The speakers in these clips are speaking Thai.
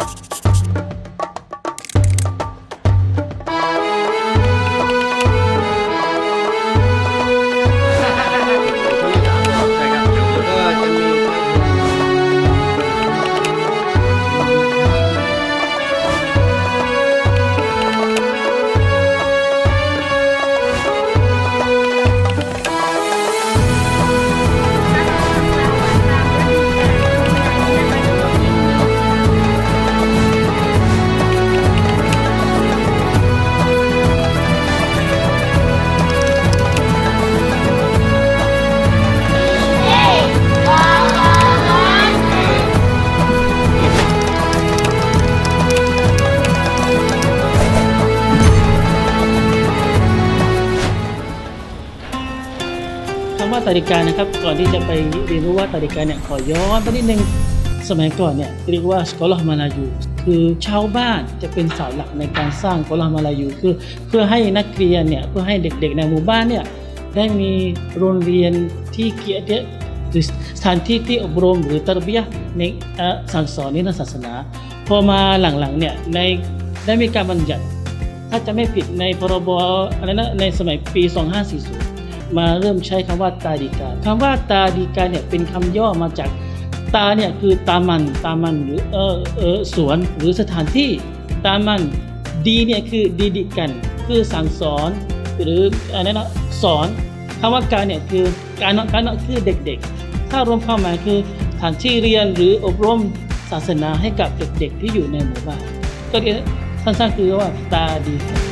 you ตาดิกานะครับ ก่อนที่จะไปเรียนรู้ว่าตาดิกาเนี่ยขอย้อนไปนิดนึงสมัยก่อนเนี่ยเรียกว่าสกอลมาลายูคือชาวบ้านจะเป็นเสาหลักในการสร้างสกอลมาลายูคือเพื่อให้นักเรียนเนี่ยเพื่อให้เด็กๆในหมู่บ้านเนี่ยได้มีโรงเรียนที่เกียรติหรือสถานที่ที่อบรมหรือตรบียในสั่งสอนในศาสนา พอมาหลังๆเนี่ยในได้มีการบัญญัติ ถ้าจะไม่ผิดในพรบอะไรนะในสมัยปี 2540 มาเริ่มใช้คำว่าตาดีกาคำว่าตาดีกาเนี่ยเป็นคำย่อมาจากตาเนี่ยคือตามันตามันหรือเออเออสวนหรือสถานที่ตามันดีเนี่ยคือดีดิกันคือสั่งสอนหรืออะไรนะสอนคำว่าการเนี่ยคือการการคือเด็กๆ ถ้ารวมเข้ามาคือสถานที่เรียนหรืออบรมศาสนาให้กับเด็กๆที่อยู่ในหมู่บ้านก็เรียกสั้นๆคือว่าตาดีกัน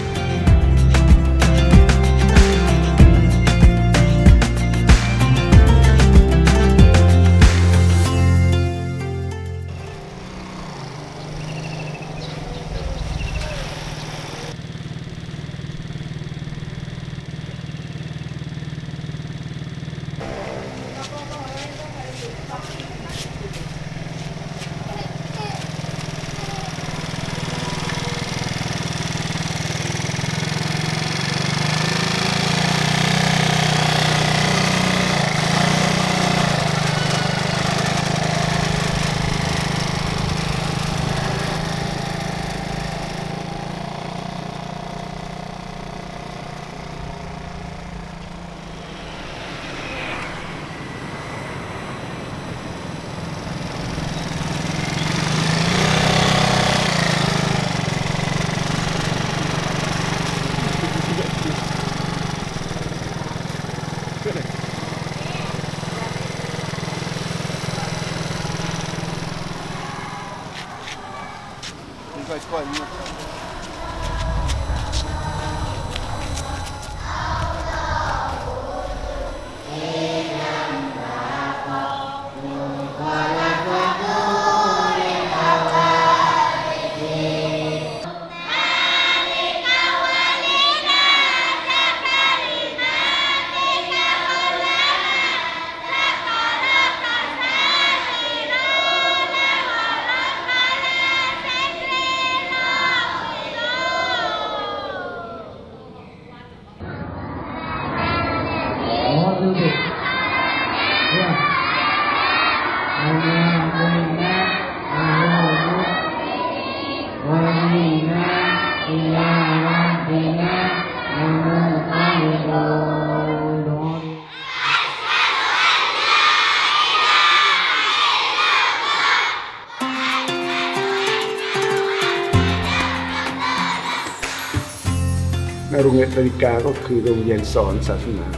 รงเรียนนาฬิกาก็คือโรงเรียนสอนศาสนา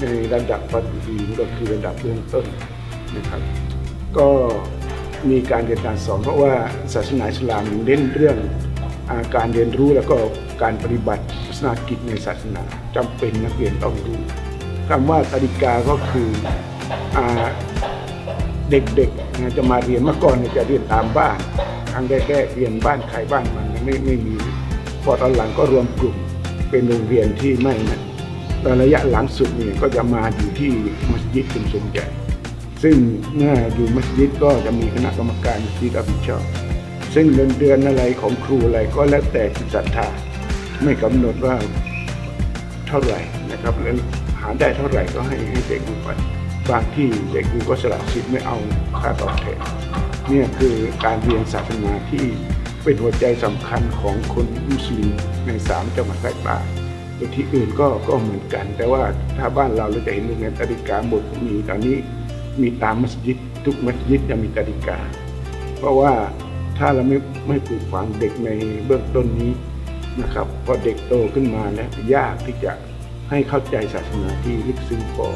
ในระดับปฐพีก็คือระดับเบื้องต้นนะครับ ก็มีการเรียนการสอนเพราะว่าศาสนาอิสลามเน้นเรื่องอาการเรียนรู้แล้วก็การปฏิบัติศาสนากิจในศาสนาจำเป็นนักเรียนต้องรู้คำว่านาฬิกาก็คืออเด็กๆนะจะมาเรียนเมื่อก่อนจะเรียนตามบ้านครั้งแรกๆเรียนบ้านใครบ้านมันไม่ไม่มีพอตอนหลังก็รวมกลุ่ม เป็นโรงเรียนที่ไม่นะตอนระยะหลังสุดเนี่ยก็จะมาอยู่ที่มัสยิดเป็นส่วนใหญ่ซึ่งเมื่ออยู่มัสยิดก็จะมีคณะกรรมการมัสยิดรับผิดชอบ ซึ่งเงินเดือนอะไรของครูอะไรก็แล้วแต่จิตศรัทธาไม่กำหนดว่าเท่าไหร่นะครับแล้วหาได้เท่าไหร่ก็ให้ให้เด็กดูไปบางที่เด็กดูก็สละสิทธิ์ไม่เอาค่าตอบแทนเนี่ยคือการเรียนศาสนาที่ เป็นหัวใจสำคัญของคนมุสลิมในสามจังหวัดภาคใต้โดยที่อื่นก็ก็เหมือนกัน แต่ว่าถ้าบ้านเราเราจะเห็นโรงเรียนตาดิกาหมดมีตอนนี้มีตามมัสยิดทุกมัสยิดจะมีตาดิกา เพราะว่าถ้าเราไม่ไม่ปลูกฝังเด็กในเบื้องต้นนี้นะครับพอเด็กโตขึ้นมาแล้วยากที่จะให้เข้าใจศาสนาที่ลึกซึ้งพอ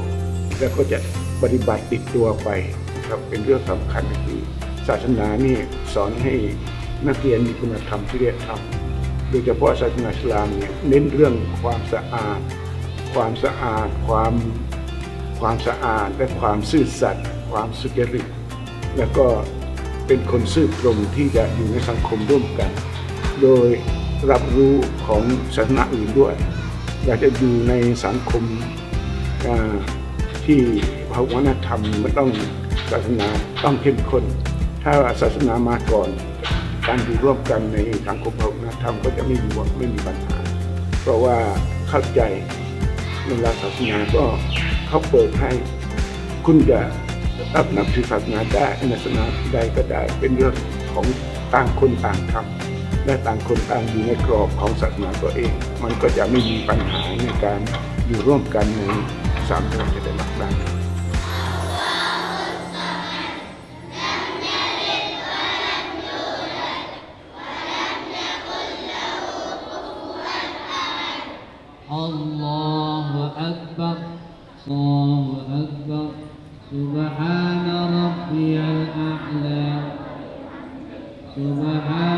แล้วก็จะปฏิบัติติดตัวไปนะครับเป็นเรื่องสำคัญก็คือศาสนานี่สอนให้ นักเรียนมีคุณธรรมที่เรียกธรรมโดยเฉพาะศาสนาอิสลามเนี่ยเน้นเรื่องความสะอาด ความสะอาด ความความสะอาดและความซื่อสัตย์ความสุจริตแล้วก็เป็นคนซื่อตรงที่จะอยู่ในสังคมร่วมกัน โดยรับรู้ของศาสนาอื่นด้วย อยากจะอยู่ในสังคมที่ภาวนาธรรมมันต้องศาสนาต้องเข้มข้น ถ้าศาสนามาก่อน การอยู่ร่วมกันในสังคมภาวนาธรรมก็จะไม่มีวไม่มีปัญหา เพราะว่าเข้าใจในหลักศาสนาก็เขาเปิดให้คุณจะรับนับถือศาสนาได้ในศาสนาใดก็ได้เป็นเรื่องของต่างคนต่างทำและต่างคนต่างอยู่ในกรอบของศาสนาตัวเอง มันก็จะไม่มีปัญหาในการอยู่ร่วมกันในสามจังหวัดชายแดน الله أكبر. سبحان ربي الأعلى. سبحان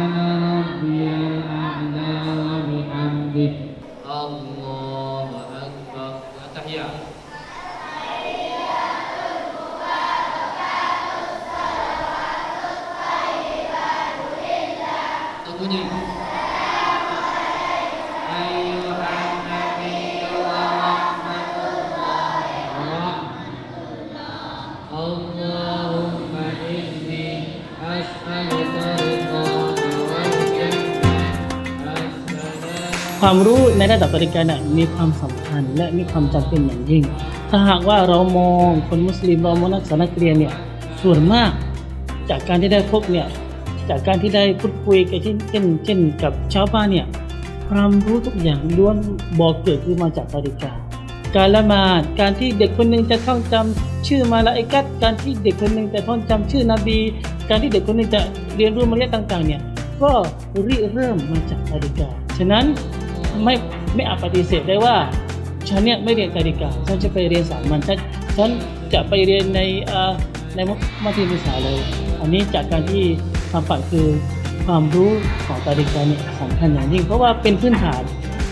ความรู้ในระดับปริการเนี่ยมีความสำคัญและมีความจำเป็นอย่างยิ่ง ถ้าหากว่าเรามองคนมุสลิมเรามองนักศึกษานักเรียนเนี่ยส่วนมากจากการที่ได้พบเนี่ยจากการที่ได้พูดคุยกันเช่นเช่นเช่นกับชาวบ้านเนี่ยความรู้ทุกอย่างล้วนบอกเกิดขึ้นมาจากปริการการละหมาดการที่เด็กคนหนึ่งจะท่องจำชื่อมาลาอิกัตการที่เด็กคนหนึ่งจะท่องจำชื่อนบี การที่เด็กคนหนึ่งจะเรียนรู้มารยาทต่างๆเนี่ยก็ริเริ่มมาจากปริการฉะนั้น ไม่ไม่อาจปฏิเสธได้ว่าฉันเนี่ยไม่เรียนการิกาฉันจะไปเรียนสามัญฉันฉันจะไปเรียนในในมัธยมศึกษาเลย อันนี้จากการที่ความฝันคือความรู้ของการิกาเนี่ยสำคัญอย่างยิ่ง เพราะว่าเป็นพื้นฐาน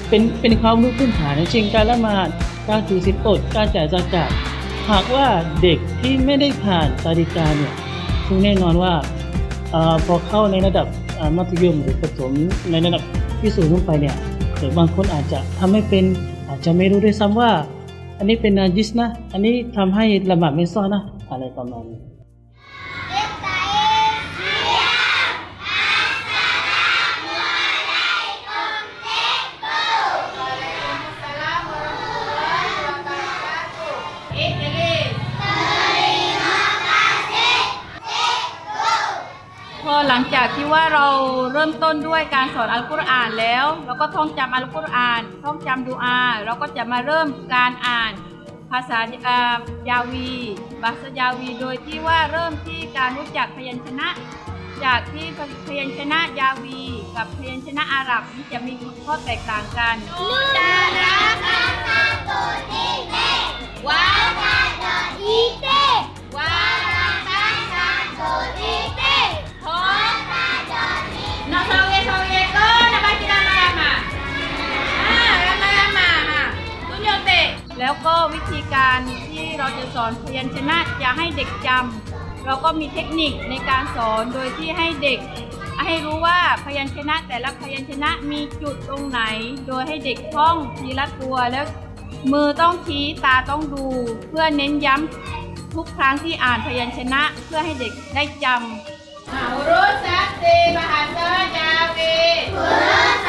เป็นเป็นความรู้พื้นฐานในเช่นการละหมาดการถือศีลอดการจ่ายสกาดหากว่าเด็กที่ไม่ได้ผ่านการิกาเนี่ยซึ่งแน่นอนว่าอพอเข้าในระดับมัธยมหรือประถมในระดับที่สูงขึ้นไปเนี่ย รือบางคนอาจจะทำไม่เป็นอาจจะไม่รู้ด้วยซ้ำว่า อันนี้เป็นนาจิสนะ อันนี้ทำให้ละหมาดไม่ซ้อนนะ อะไรประมาณนี้ นด้วยการสอนอัลกุรอานแล้ว เราก็ท่องจำอัลกุรอาน ท่องจำดูอา เราก็จะมาเริ่มการอ่านภาษาอายาวีภาษายาวี โดยที่ว่าเริ่มที่การรู้จักพยัญชนะ จากที่พยัญชนะยาวี กับพยัญชนะอาหรับนี่จะมีข้อแตกต่างกัน No การที่เราจะสอนพยัญชนะจะให้เด็กจำเราก็มีเทคนิคในการสอนโดยที่ให้เด็ก ให้รู้ว่าพยัญชนะแต่ละพยัญชนะมีจุดตรงไหน โดยให้เด็กท่องทีละตัวแล้วมือต้องชี้ตาต้องดู เพื่อเน้นย้ำทุกครั้งที่อ่านพยัญชนะเพื่อให้เด็กได้จำ Huruf sakti bahasa Jawi. Huruf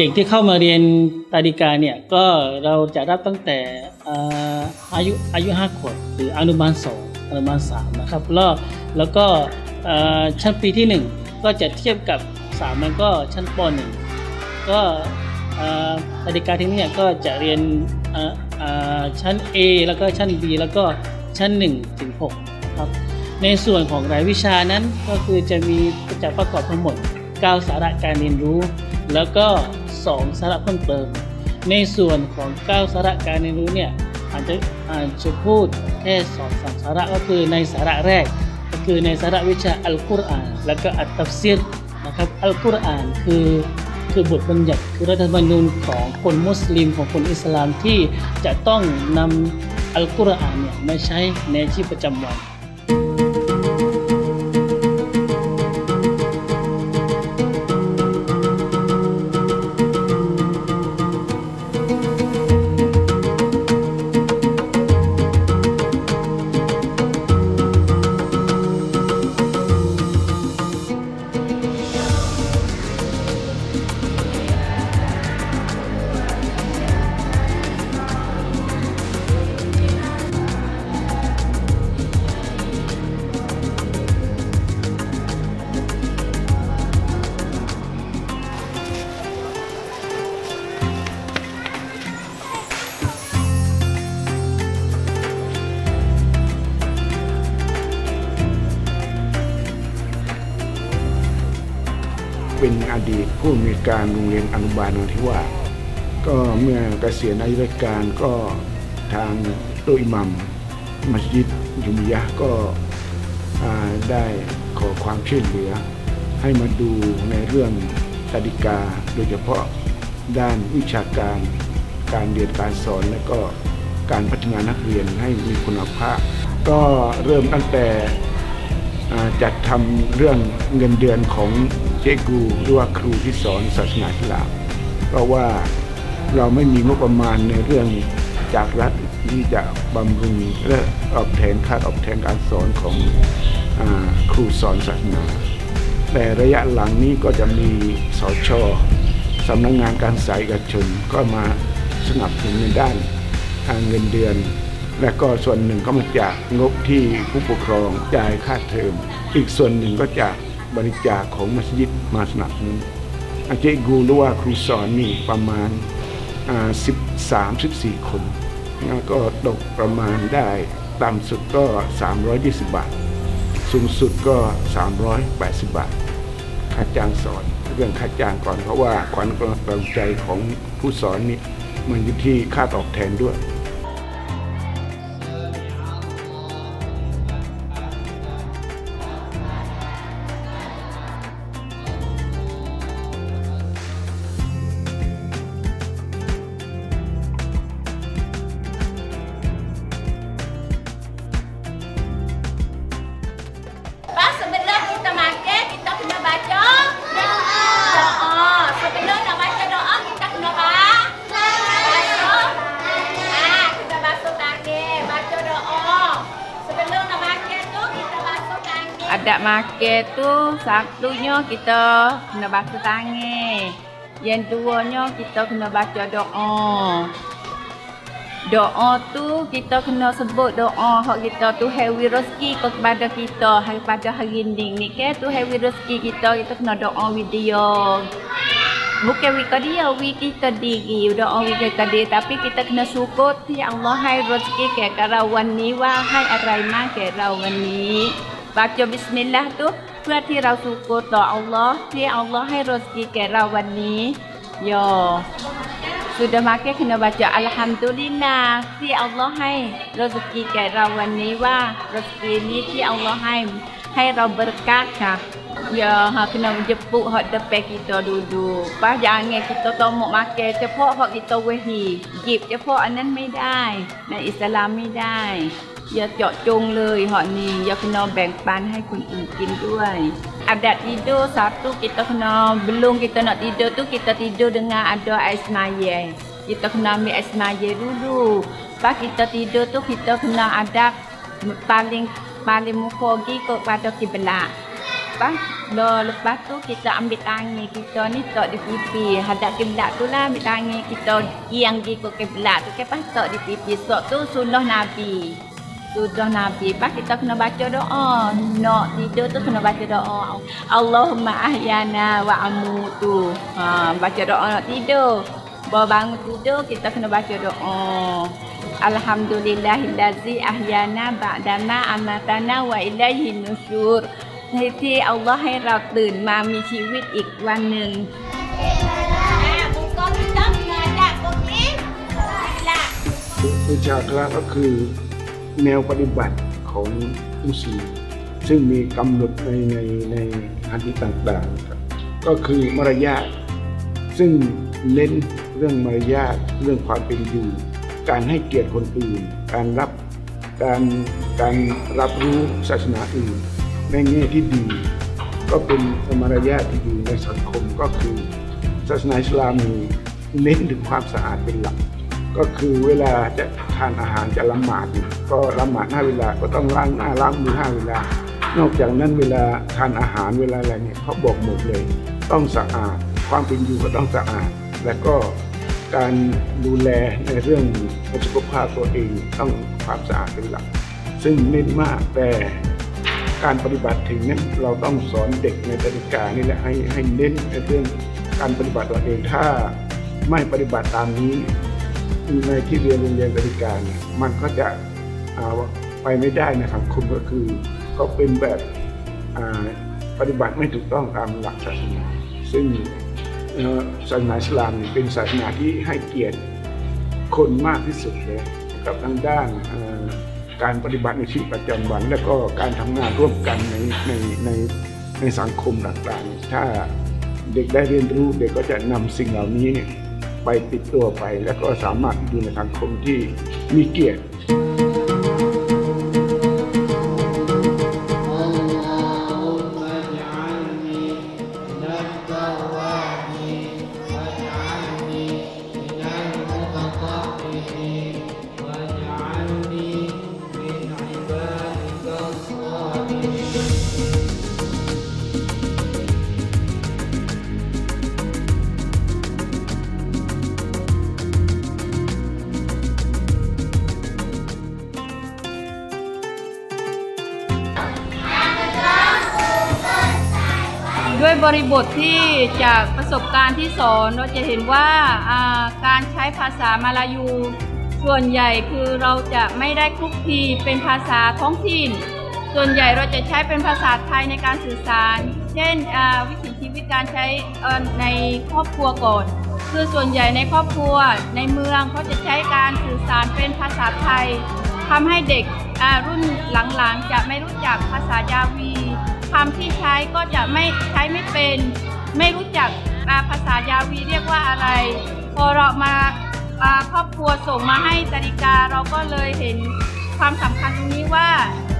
เด็กที่เข้ามาเรียนตาดิกาเนี่ยก็เราจะรับตั้งแต่อายุอายุห้าขวบหรืออนุบาลสองอนุบาลสามนะครับแล้วแล้วก็ชั้นปีที่หนึ่งก็จะเทียบกับสามัญก็ชั้นปหนึ่งก็ตาดิกาที่นี่ก็จะเรียนชั้น A แล้วก็ชั้น B แล้วก็ชั้น1ถึง6ครับในส่วนของรายวิชานั้นก็คือจะมีจะประกอบทั้งหมด 9 สาระการเรียนรู้ แล้วก็ 2 สาระเพิ่มเติม ในส่วนของ 9 สาระการเรียนรู้เนี่ยอาจจะอาจจะพูดแค่สองสามสาระก็คือในสาระแรก ก็คือในสาระวิชาอัลกุรอาน แล้วก็อัตตัฟซีรนะครับอัลกุรอานคือคือบทบัญญัติคือรัฐธรรมนูญของคนมุสลิมของคนอิสลามที่จะต้องนำอัลกุรอานเนี่ยมาใช้ในชีวิตประจำวันเป็น ผู้อำนวยการโรงเรียนอนุบาลนราธิวาก็เมื่อเกษียณอายุราชการก็ทางโตวอิหมัมมัสยิดยุมยะก็ได้ขอความช่วยเหลือ ให้มาดูในเรื่องตดิกา โดยเฉพาะด้านวิชาการ การเรียนการสอนและก็การพัฒนานักเรียนให้มีคุณภาพ ก็เริ่มตั้งแต่จัดทำเรื่องเงินเดือนของ เจกูหรือว่าครูที่สอนศาสนาอิสลามเพราะว่าเราไม่มีงบประมาณในเรื่องจากรัฐที่จะบำรุงและตอบแทนค่าตอบแทนการสอนของอครูสอนศาสนา แต่ระยะหลังนี้ก็จะมีสชสำนักงงานการศึกษาเอกชนก็มาสนับสนุนในด้านเงินเดือน และก็ส่วนหนึ่งก็มาจากงบที่ผู้ปกครองจ่ายค่าเทอม อีกส่วนหนึ่งก็จาก บริจาคของมัสยิดมาสนับสนุนอาเจกูหรือว่าครูสอนนี่ประมาณ 13 14 คน แล้วก็ตกประมาณได้ต่ำสุดก็ 320 บาท สูงสุดก็ 380 บาทค่าจ้างสอนเรื่องค่าจ้างก่อนเพราะว่าขวัญกำลังใจของผู้สอนนี่มันอยู่ที่ค่าตอบแทนด้วย satunya kita kena basuh tangan. Yang duanya kita kena baca doa. Doa tu kita kena sebut doa hak kita tu hewi rezeki kepada kita hari pada hari ni ni ke tu hewi rezeki kita kita kena doa wi dia. Bukan wi ke dia, wi kita diri, doa wi kita diri tapi kita kena syukur ya Allah hai rezeki ke karawan ni wahai arai ma ke rawan ni. Baca bismillah tu เพื่อที่เราสุกต่ออัลลอฮ์ที่อัลลอฮ์ให้รสกีแก่เราวันนี้โย sudah makan kena baca Alhamdulillah ที่อัลลอฮ์ให้ rezeki แก่เราวันนี้ว่า rezeki นี้ที่อัลลอฮ์ให้ให้เรา berkat ค่ะ Ya, ha kena jemput hak depan kita duduk. Pas jangan kita tomok makan cepat hak kita wehi. Jip cepat อันนั้นไม่ได้ใน อิสลามไม่ได้อย่าเจาะจงเลยหอนี้อย่า kena แบ่งปันให้คนอื่นกินด้วย Adat tidur satu kita kena belum kita nak tidur tu kita tidur dengan ada air semaya. Kita kena ambil air semaya dulu. Lepas kita tidur tu kita kena adab paling paling muka pergi kepada kiblat. lepas lo lepas tu kita ambil tangan kita ni tok di pipi hadap kiblat tu lah ambil tangan kita yang di ke kiblat tu ke pas tok di pipi tok tu sunnah nabi sunnah nabi pas kita kena baca doa nak tidur tu kena baca doa Allahumma ahyana wa amutu ha baca doa nak tidur baru bangun tidur kita kena baca doa Alhamdulillahillazi ahyana ba'dama amatana wa ilaihi nusyur ที่อัลลอฮ์ให้เราตื่นมามีชีวิตอีกวันหนึ่ง สุชาคละก็คือ แนวปฏิบัติของมุสลิมซึ่งมีกำหนดในในในอันที่ต่างๆครับก็คือมารยาทซึ่งเน้นเรื่องมารยาทเรื่องความเป็นอยู่ การให้เกียรติคนอื่น การรับการการรับรู้ศาสนาอื่นในแง่ที่ดี ก็เป็นมารยาทที่ดีในสังคมก็คือ ศาสนาอิสลามมีเน้นถึงความสะอาดเป็นหลัก ก็คือเวลาจะทานอาหารจะละหมาดก็ละหมาดห้าเวลาก็ต้องล้างหน้าล้างมือห้าเวลา นอกจากนั้นเวลาทานอาหารเวลาอะไรเนี่ยเขาบอกหมดเลย ต้องสะอาด ความเป็นอยู่ก็ต้องสะอาด และก็การดูแลในเรื่องสุขภาพตัวเองต้องความสะอาดเป็นหลัก ซึ่งเน้นมากแต่การปฏิบัติถึงนั้นเราต้องสอนเด็กในกติกานี่แหละให้ให้เน้นในเรื่องการปฏิบัติตัวเองถ้าไม่ปฏิบัติตามนี้ ในที่เรียนโรงเรียนกติกาเนี่ยมันก็จะอ่าไปไม่ได้ในสังคมก็คือก็เป็นแบบปฏิบัติไม่ถูกต้องตามหลักศาสนา ซึ่งศาสนาอิสลามเป็นศาสนาที่ให้เกียรติคนมากที่สุดเลยกับทางด้านการปฏิบัติในชีวิตประจำวัน และก็การทำงานร่วมกันในในในในสังคมต่างๆถ้าเด็กได้เรียนรู้เด็กก็จะนำสิ่งเหล่านี้เนี่ย ไปติดตัวไป แล้วก็สามารถอยู่ในสังคมที่มีเกียรติ ด้วยบริบทที่จากประสบการณ์ที่สอนเราจะเห็นว่าการใช้ภาษามาลายู ส่วนใหญ่คือเราจะไม่ได้คลุกคลีเป็นภาษาท้องถิ่น ส่วนใหญ่เราจะใช้เป็นภาษาไทยในการสื่อสาร เช่นวิถีชีวิตการใช้ในครอบครัวก่อน คือส่วนใหญ่ในครอบครัวในเมืองเขาจะใช้การสื่อสารเป็นภาษาไทยทำให้เด็กรุ่นหลังๆ จะไม่รู้จักภาษายาวี คำที่ใช้ก็จะไม่ใช้ไม่เป็น ไม่รู้จักภาษายาวีเรียกว่าอะไร พอเรามาครอบครัวส่งมาให้ตริกาเราก็เลยเห็นความสำคัญตรงนี้ว่า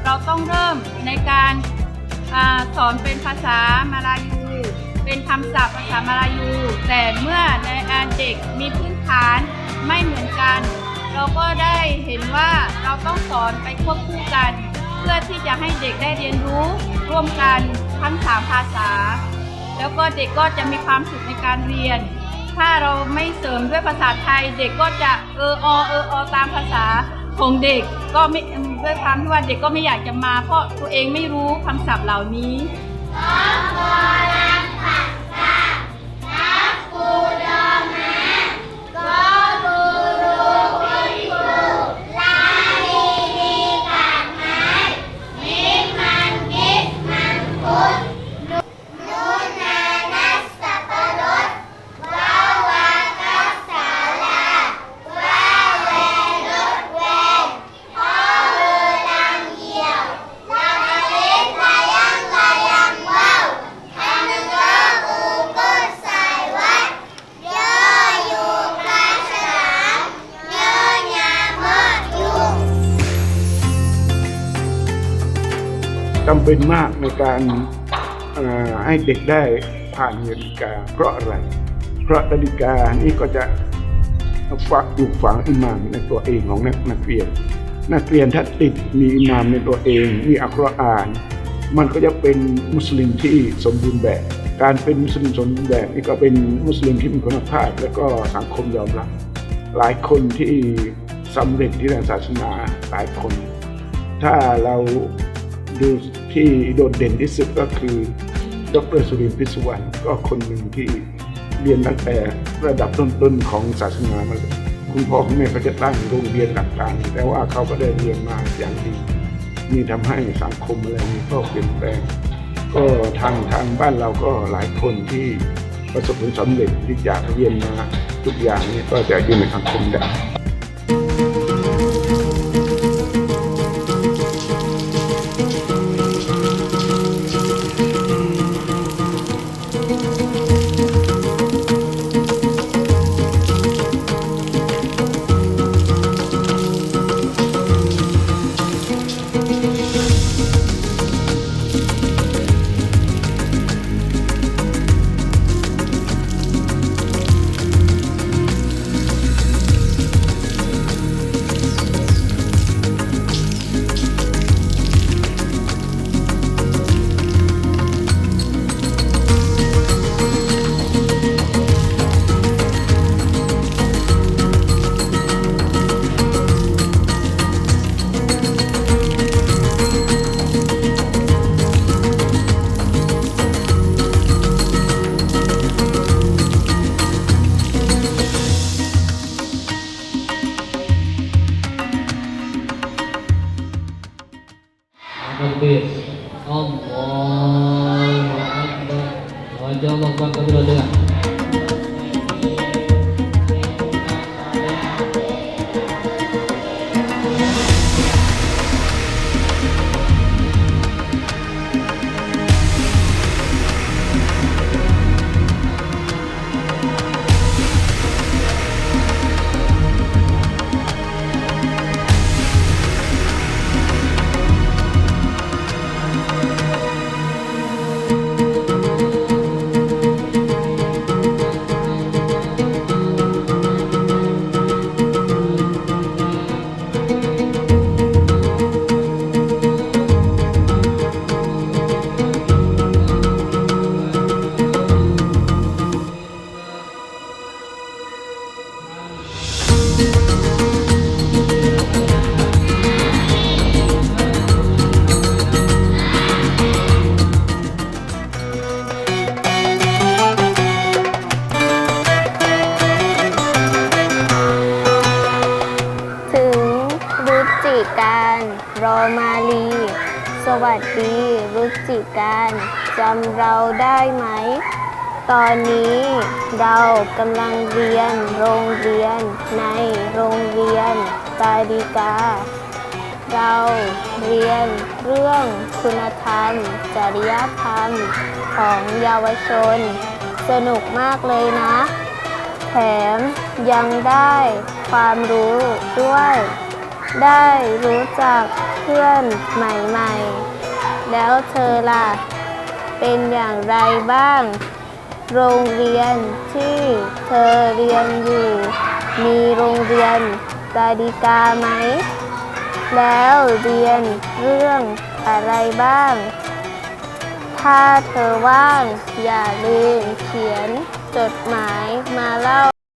เราต้องเริ่มในการอสอนเป็นภาษามาลายู เป็นคำศัพท์ภาษามาลายู แต่เมื่อในอเด็กมีพื้นฐานไม่เหมือนกัน เราก็ได้เห็นว่าเราต้องสอนไปควบคู่กัน เพื่อที่จะให้เด็กได้เรียนรู้ร่วมกันทั้งสามภาษา แล้วก็เด็กก็จะมีความสุขในการเรียน ถ้าเราไม่เสริมด้วยภาษาไทย เด็กก็จะเอออเอออตามภาษาของเด็กก็ไม่ด้วยความที่ว่าเด็กก็ไม่อยากจะมา เพราะตัวเองไม่รู้คำศัพท์เหล่านี้ เป็นมากในการให้เด็กได้ผ่านนาฬิกา เพราะอะไร เพราะนาฬิกานี่ก็จะฝักปลูกฝังอิมามในตัวเองของนักนักเรียน นักเรียนถ้าติดมีอิมามในตัวเอง มีอัลกุรอาน มันก็จะเป็นมุสลิมที่สมบูรณ์แบบ การเป็นมุสลิมสมบูรณ์แบบนี่ก็เป็นมุสลิมที่มีคุณภาพ และก็สังคมยอมรับ หลายคนที่สำเร็จที่ทางศาสนาหลายคน ถ้าเราดู ที่โดดเด่นที่สุดก็คือ ดรสุรินทร์พิศวรรณก็คนหนึ่งที่เรียนตั้งแต่ระดับต้นๆของศาสนามาคุณพ่อคุณแม่ก็จะตั้งโรงเรียนต่างๆแต่ว่าเขาก็ได้เรียนมาอย่างดีนี่ทำให้สังคมอะไรนี้ก็เปลี่ยนแปลง ก็ทางทางบ้านเราก็หลายคนที่ประสบผลสำเร็จที่จากเรียนมาทุกอย่างนี่ก็จะอยู่ในสังคมได้ ตอนนี้เรากำลังเรียนโรงเรียนในโรงเรียนตาดิกา เราเรียนเรื่องคุณธรรม จริยธรรมของเยาวชน สนุกมากเลยนะ แถมยังได้ความรู้ด้วย ได้รู้จักเพื่อนใหม่ๆ แล้วเธอล่ะ เป็นอย่างไรบ้าง โรงเรียนที่เธอเรียนอยู่ มีโรงเรียนตาดิกาไหม แล้วเรียนเรื่องอะไรบ้าง ถ้าเธอว่างอย่าลืมเขียนจดหมายมาเล่า